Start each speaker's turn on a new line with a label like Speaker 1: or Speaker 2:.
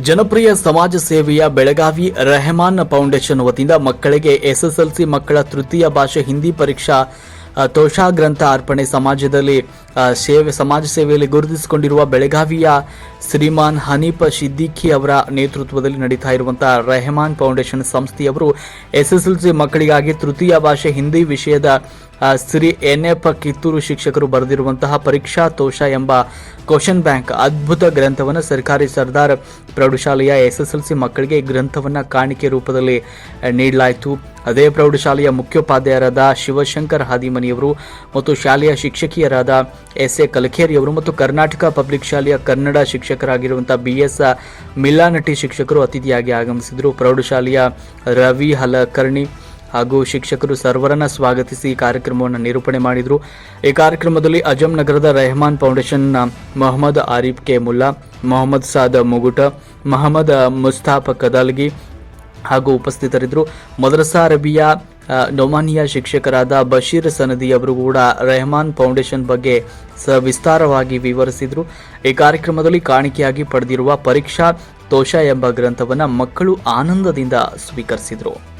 Speaker 1: ಜನಪ್ರಿಯ ಸಮಾಜ ಸೇವೆಯ ಬೆಳಗಾವಿ ರೆಹಮಾನ್ ಫೌಂಡೇಶನ್ ವತಿಯಿಂದ ಮಕ್ಕಳಿಗೆ ಎಸ್ಎಸ್ಎಲ್ಸಿ ಮಕ್ಕಳ ತೃತೀಯ ಭಾಷೆ ಹಿಂದಿ ಪರೀಕ್ಷಾ ತೋಷಾ ಗ್ರಂಥ ಅರ್ಪಣೆ ಸಮಾಜದಲ್ಲಿ ಸೇವೆ, ಸಮಾಜ ಸೇವೆಯಲ್ಲಿ ಗುರುತಿಸಿಕೊಂಡಿರುವ ಬೆಳಗಾವಿಯ ಶ್ರೀಮಾನ್ ಹನೀಫ್ ಸಿದ್ದಿಖಿ ಅವರ ನೇತೃತ್ವದಲ್ಲಿ ನಡೀತಾ ಇರುವಂತಹ ರೆಹಮಾನ್ ಫೌಂಡೇಶನ್ ಸಂಸ್ಥೆಯವರು ಎಸ್ಎಸ್ಎಲ್ಸಿ ಮಕ್ಕಳಿಗಾಗಿ ತೃತೀಯ ಭಾಷೆ ಹಿಂದಿ ವಿಷಯದ ಶ್ರೀ ಎನ್ ಎಫ್ ಕಿತ್ತೂರು ಶಿಕ್ಷಕರು ಬರೆದಿರುವಂತಹ ಪರೀಕ್ಷಾ ತೋಷ ಎಂಬ ಕ್ವಶನ್ ಬ್ಯಾಂಕ್ ಅದ್ಭುತ ಗ್ರಂಥವನ್ನು ಸರ್ಕಾರಿ ಸರ್ದಾರ್ ಪ್ರೌಢಶಾಲೆಯ ಎಸ್ಎಸ್ಎಲ್ಸಿ ಮಕ್ಕಳಿಗೆ ಈ ಗ್ರಂಥವನ್ನು ಕಾಣಿಕೆ ರೂಪದಲ್ಲಿ ನೀಡಲಾಯಿತು. ಅದೇ ಪ್ರೌಢಶಾಲೆಯ ಮುಖ್ಯೋಪಾಧ್ಯಾಯರಾದ ಶಿವಶಂಕರ್ ಹಾದಿಮನಿಯವರು ಮತ್ತು ಶಾಲೆಯ ಶಿಕ್ಷಕಿಯರಾದ ಎಸ್ ಎ ಕಲಖೇರಿಯವರು ಮತ್ತು ಕರ್ನಾಟಕ ಪಬ್ಲಿಕ್ ಶಾಲೆಯ ಕನ್ನಡ ಶಿಕ್ಷಕರಾಗಿರುವಂತಹ ಬಿ ಎಸ್ ಮಿಲ್ಲಾನಟಿ ಶಿಕ್ಷಕರು ಅತಿಥಿಯಾಗಿ ಆಗಮಿಸಿದರು. ಪ್ರೌಢಶಾಲೆಯ ರವಿ ಹಲಕರ್ಣಿ ಹಾಗೂ ಶಿಕ್ಷಕರು ಸರ್ವರನ್ನ ಸ್ವಾಗತಿಸಿ ಕಾರ್ಯಕ್ರಮವನ್ನು ನಿರೂಪಣೆ ಮಾಡಿದರು. ಈ ಕಾರ್ಯಕ್ರಮದಲ್ಲಿ ಅಜಂ ನಗರದ ರೆಹಮಾನ್ ಫೌಂಡೇಶನ್ನ ಮೊಹಮ್ಮದ್ ಆರೀಫ್ ಕೆ ಮುಲ್ಲಾ, ಮೊಹಮ್ಮದ್ ಸಾದ್ ಮುಗುಟ, ಮೊಹಮ್ಮದ್ ಮುಸ್ತಾಫ್ ಕದಲ್ಗಿ ಹಾಗೂ ಉಪಸ್ಥಿತರಿದ್ದರು. ಮದ್ರಸಾ ರಬಿಯಾ ನೊಮಾನಿಯಾ ಶಿಕ್ಷಕರಾದ ಬಶೀರ್ ಸನದಿ ಅವರು ಕೂಡ ರೆಹಮಾನ್ ಫೌಂಡೇಶನ್ ಬಗ್ಗೆ ವಿಸ್ತಾರವಾಗಿ ವಿವರಿಸಿದರು. ಈ ಕಾರ್ಯಕ್ರಮದಲ್ಲಿ ಕಾಣಿಕೆಯಾಗಿ ಪಡೆದಿರುವ ಪರೀಕ್ಷಾ ತೋಷ ಎಂಬ ಗ್ರಂಥವನ್ನು ಮಕ್ಕಳು ಆನಂದದಿಂದ ಸ್ವೀಕರಿಸಿದರು.